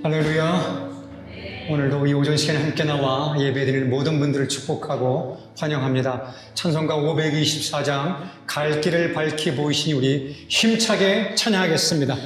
할렐루야. 오늘도 이 오전 시간에 함께 나와 예배드리는 모든 분들을 축복하고 환영합니다. 찬송가 524장 갈 길을 밝히 보이신 우리 힘차게 찬양하겠습니다.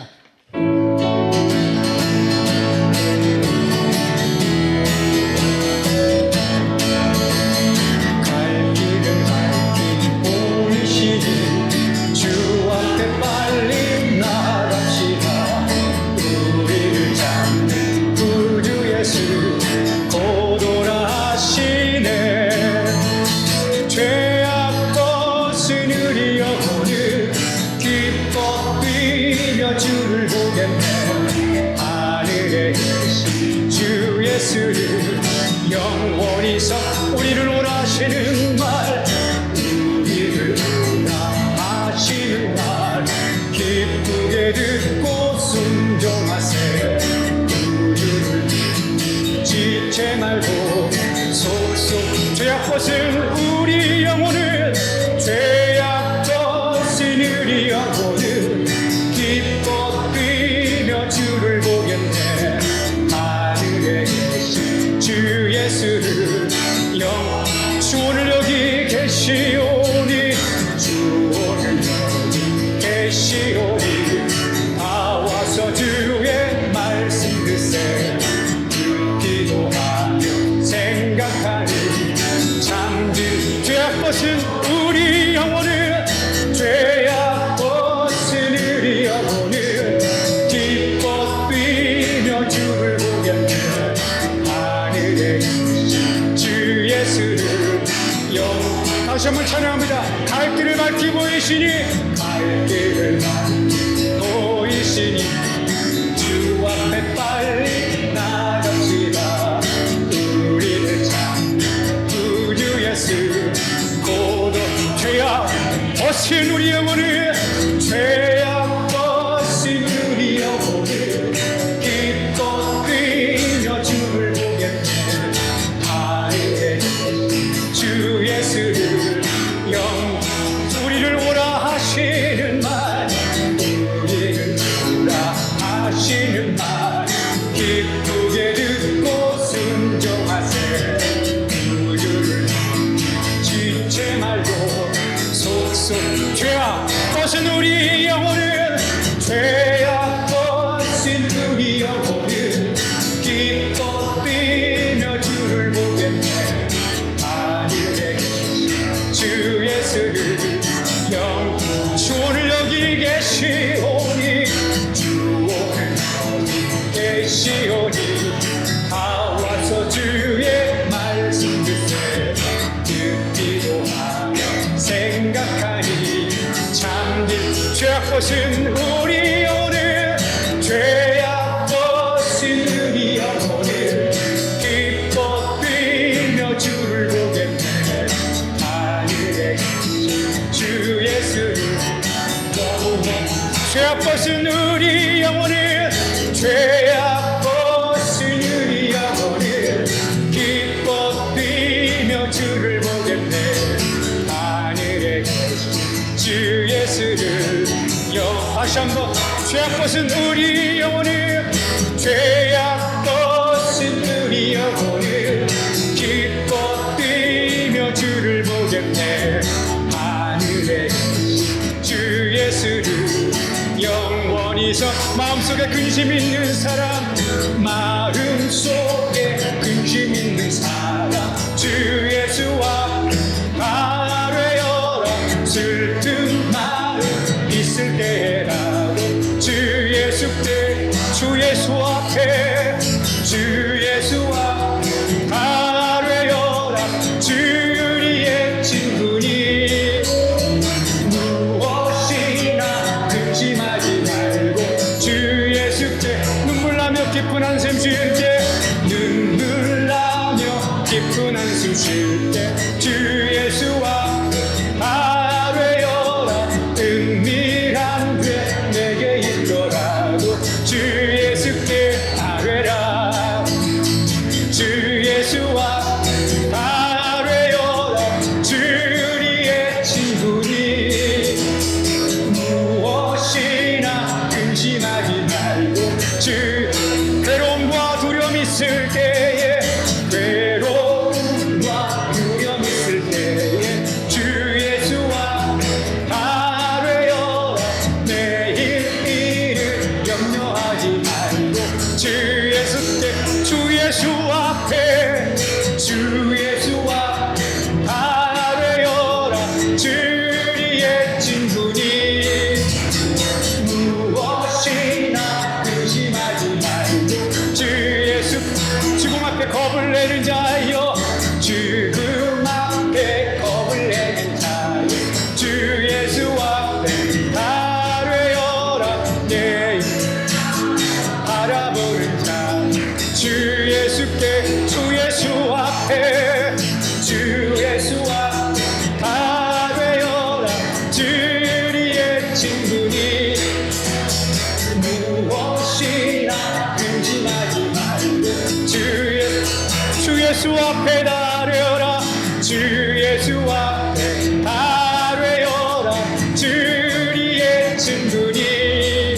eu fosse işini 주 예수 영 주원을 계시오니 주원을 여기 계시오니 다 와서 주의 말씀 듣세. 듣기도 하며 생각하니 참된 죄악 벗은 후 것은 우리 영혼을 죄악 것은 우리 영혼을 기뻐 뛰며 주를 보겠네. 하늘에 계신 주 예수를 영하시한 것 죄악 것은 우리 영혼을 죄악 Jesus, this love to 예수 앞에 달려라. 주 예수 앞에 달려라. 주리의 친구니.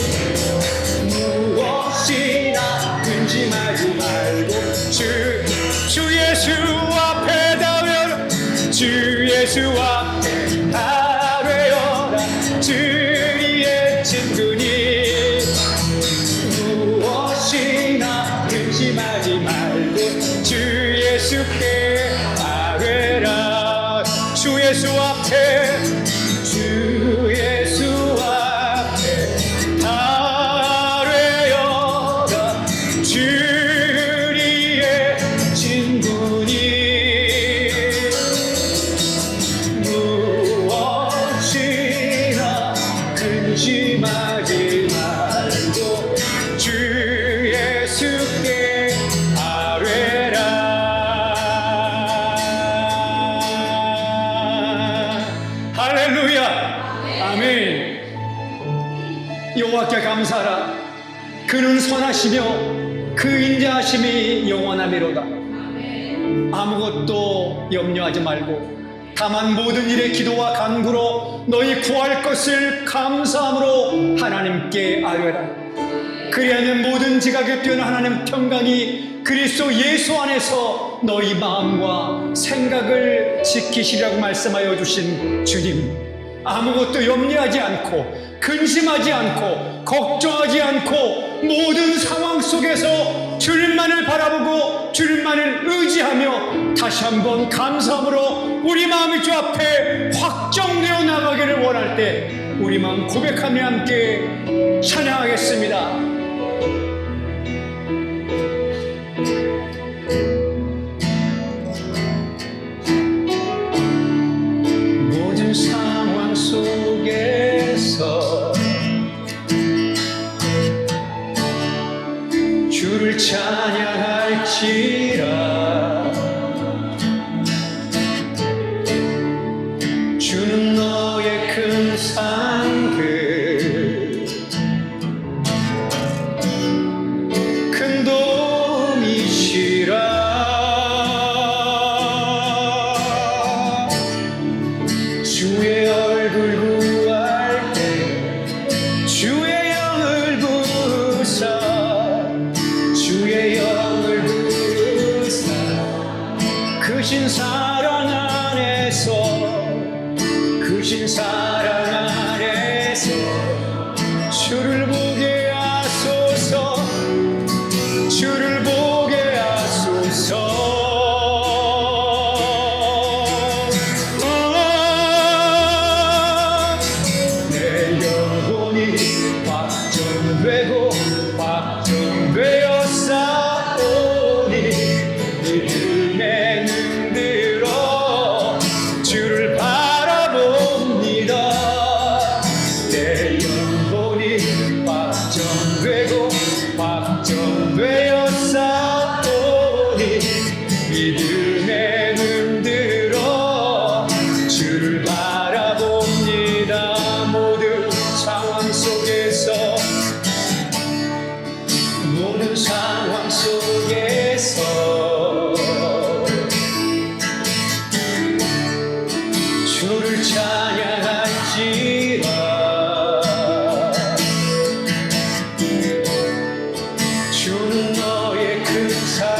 무엇이나 근심하지 말고 주, 주 예수 앞에 달려라. 주 예수 앞에 달려라. 주리의 친구니 주예 여호와께 감사하라. 그는 선하시며 그 인자하심이 영원하미로다. 아무것도 염려하지 말고 다만 모든 일에 기도와 간구로 너희 구할 것을 감사함으로 하나님께 아뢰라. 그리하면 모든 지각에 뛰어난 하나님 평강이 그리스도 예수 안에서 너희 마음과 생각을 지키시라고 말씀하여 주신 주님 아무것도 염려하지 않고 근심하지 않고 걱정하지 않고 모든 상황 속에서 주님만을 바라보고 주님만을 의지하며 다시 한번 감사함으로 우리 마음이 주 앞에 확정되어 나가기를 원할 때 우리 마음 고백하며 함께 찬양하겠습니다. 주를 찬양할지라 크신 사랑 안에서 크신 사랑 안에서 주를 보게 너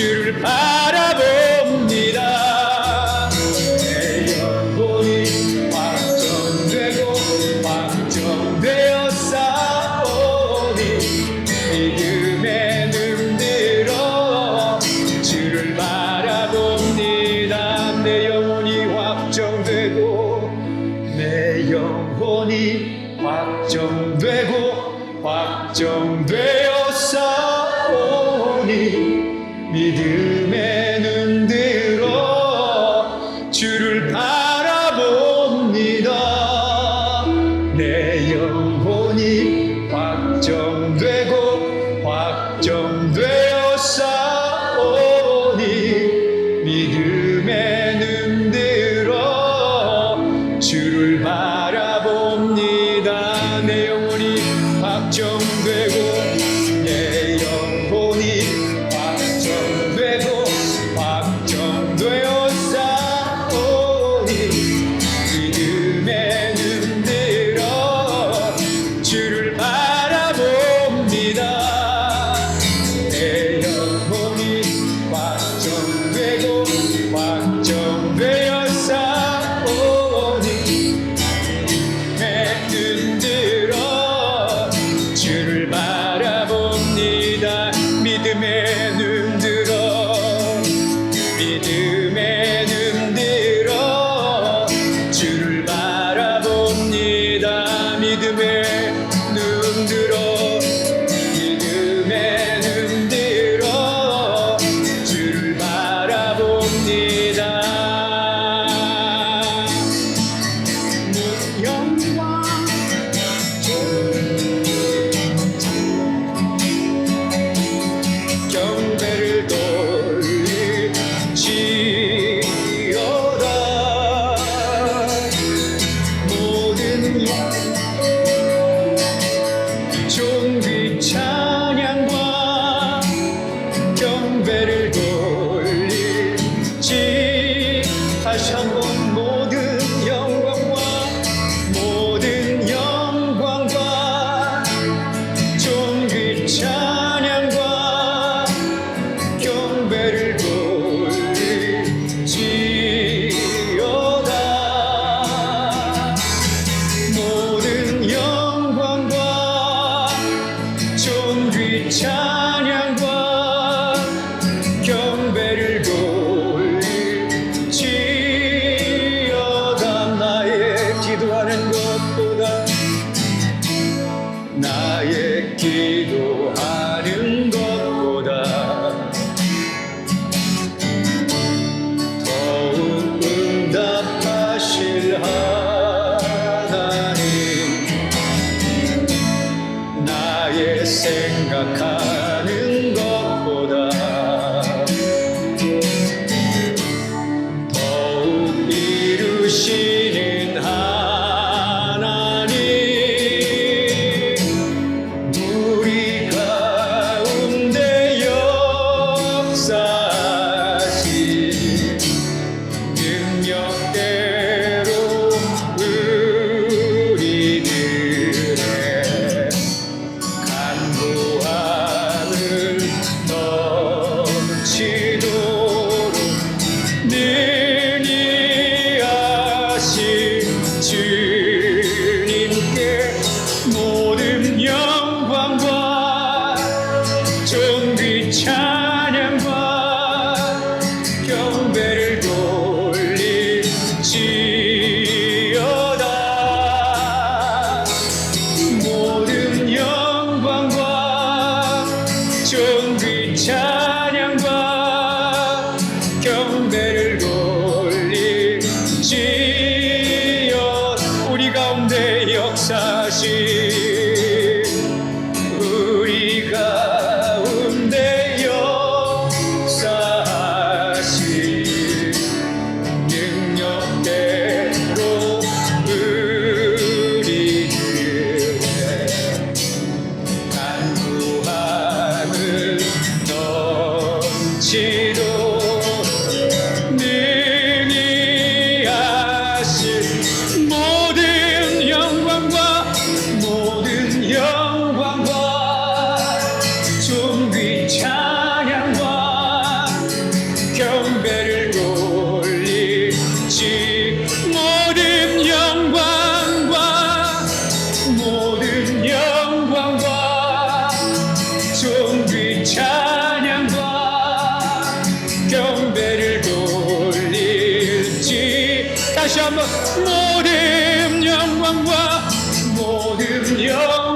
주를 영광과 모든 영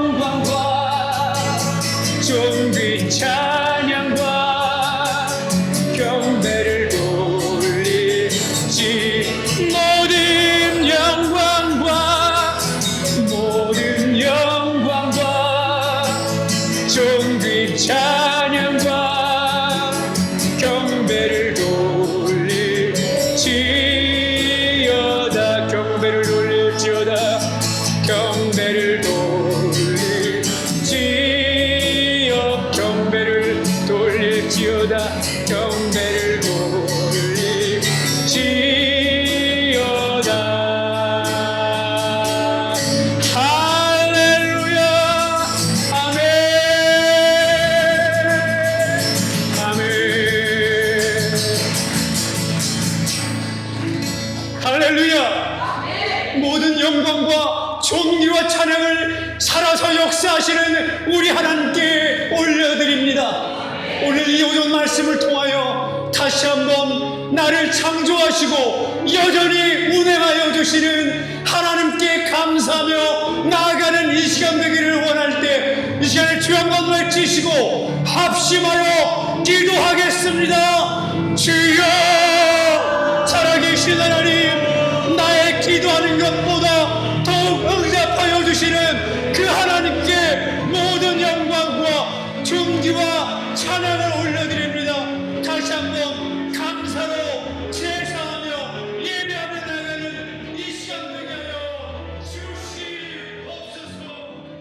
Go. 들려오는 말씀을 통하여 다시 한번 나를 창조하시고 여전히 운행하여 주시는 하나님께 감사하며 나아가는 이 시간 되기를 원할 때 이 시간에 주양과 외치시고 합심하여 기도하겠습니다. 주여!